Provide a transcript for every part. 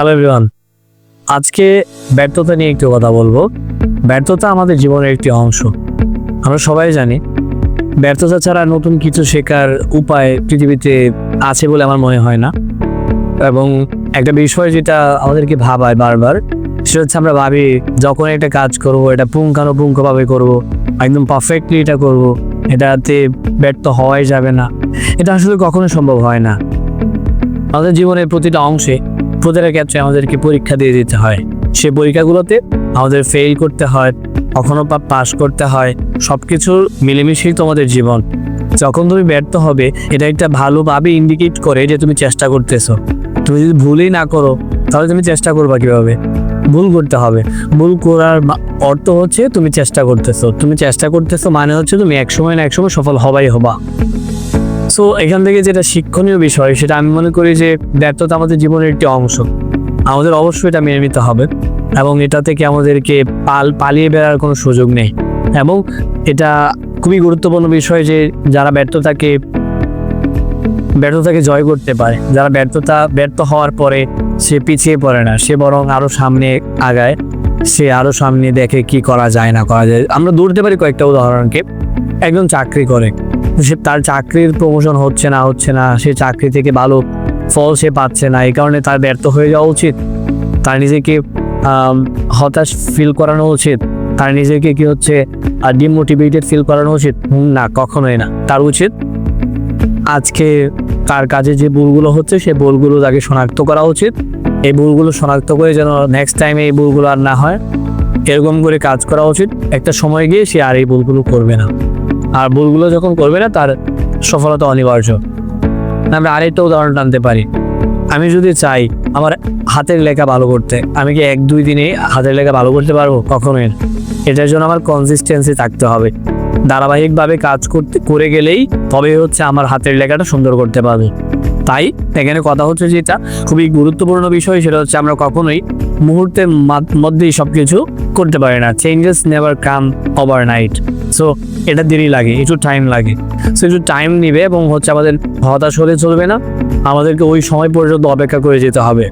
Hello everyone আজকে ব্যর্থতা নিয়ে একটু কথা বলব। ব্যর্থতা আমাদের জীবনের একটি অংশ। আমরা সবাই জানি, ব্যর্থতা ছাড়া নতুন কিছু শেখার উপায় পৃথিবীতে আছে বলে আমার মনে হয় না। এবং একটা বিষয় যেটা আমাদেরকে ভাবায় বারবার, সেটা হচ্ছে আমরা ভাবি, যখন একটা কাজ করব, এটা পুঙ্খানুপুঙ্খভাবে করব, একদম পারফেক্টলি এটা করব, এটাতে ব্যর্থ হওয়াই যাবে না। এটা আসলে কখনো সম্ভব হয় না। আমাদের জীবনের প্রতিটা অংশে প্রতিটা ক্ষেত্রে আমাদেরকে পরীক্ষা দিয়ে দিতে হয়। সে পরীক্ষাগুলোতে আমাদের ফেল করতে হয়, কখনো বা পাস করতে হয় সব কিছুর মিলেমিশেই তোমাদের জীবন। যখন তুমি ব্যর্থ হবে, এটা একটা ভালোভাবে ইন্ডিকেট করে যে তুমি চেষ্টা করতেছো। তুমি যদি ভুলই না করো, তাহলে তুমি চেষ্টা করবা কীভাবে? ভুল করতে হবে। ভুল করার অর্থ হচ্ছে তুমি চেষ্টা করতেছো। তুমি চেষ্টা করতেছো মানে হচ্ছে তুমি একসময় না একসময় সফল হবাই হবা। সো এখান থেকে যেটা শিক্ষণীয় বিষয়, সেটা আমি মনে করি যে ব্যর্থতা আমাদের জীবনের একটি অংশ। আমাদের অবশ্যই এটা মেনে নিতে হবে এবং এটা থেকে আমাদেরকে পাল, পালিয়ে বেড়ার কোনো সুযোগ নেই। এবং এটা খুবই গুরুত্বপূর্ণ বিষয় যে যারা ব্যর্থতাকে ব্যর্থতাকে জয় করতে পারে, যারা ব্যর্থতা, ব্যর্থ হওয়ার পরে সে পিছিয়ে পড়ে না, সে বরং আরও সামনে আগায়, সে আরও সামনে দেখে কি করা যায়, না করা যায়। আমরা দৌড়তে পারি কয়েকটা উদাহরণকে। একজন চাকরি করে সে তার চাকরির প্রমোশন হচ্ছে না হচ্ছে না, সে চাকরি থেকে ভালো ফল সে পাচ্ছে না, এই কারণে তার ব্যর্থ হয়ে যাওয়া উচিত। তার নিজেকে হতাশ ফিল করানো উচিত। তার নিজেকে কি হচ্ছে ডিমোটিভেটেড ফিল করানো উচিত? না, কখনোই না। তার উচিত আজকে তার কাজে যে ভুলগুলো হচ্ছে সেই ভুলগুলো তাকে শনাক্ত করা উচিত। এই ভুলগুলো শনাক্ত করে যেন নেক্সট টাইমে এই ভুলগুলো আর না হয়, এরকম করে কাজ করা উচিত। একটা সময় গিয়ে সে আর এই ভুলগুলো করবে না। আর ভুলগুলো যখন করবে না, তার সফলতা অনিবার্য। আমরা আরেকটা উদাহরণ টানতে পারি। আমি যদি চাই আমার হাতের লেখা ভালো করতে, আমি কি এক দুই দিনে হাতের লেখা ভালো করতে পারব? কখনোই এটার জন্য আমার কনসিস্টেন্সি থাকতে হবে। ধারাবাহিকভাবে কাজ করতে, করে গেলেই তবে হচ্ছে আমার হাতের লেখাটা সুন্দর করতে পারবে। তাই এখানে কথা হচ্ছে যেটা খুবই গুরুত্বপূর্ণ বিষয়, সেটা হচ্ছে আমরা কখনোই মুহূর্তের মধ্যেই সব কিছু করতে পারি না। Changes never come overnight so এটা দেরি লাগে, একটু টাইম লাগে। সো একটু টাইম নিবে এবং হচ্ছে আমাদের হতাশ হলে চলবে না। আমাদেরকে ওই সময় পর্যন্ত অপেক্ষা করে যেতে হবে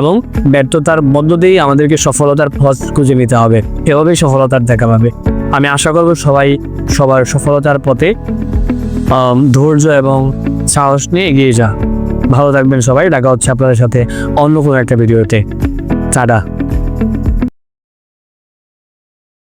এবং ব্যর্থতার মধ্য দিয়েই আমাদেরকে সফলতার পথ খুঁজে নিতে হবে। এভাবেই সফলতার দেখা পাবে। আমি আশা করব সবাই সবার সফলতার পথে ধৈর্য এবং সাহস নিয়ে এগিয়ে যা। ভালো থাকবেন সবাই, দেখা হচ্ছে আপনাদের সাথে অন্য কোনো একটা ভিডিওতে। টাটা।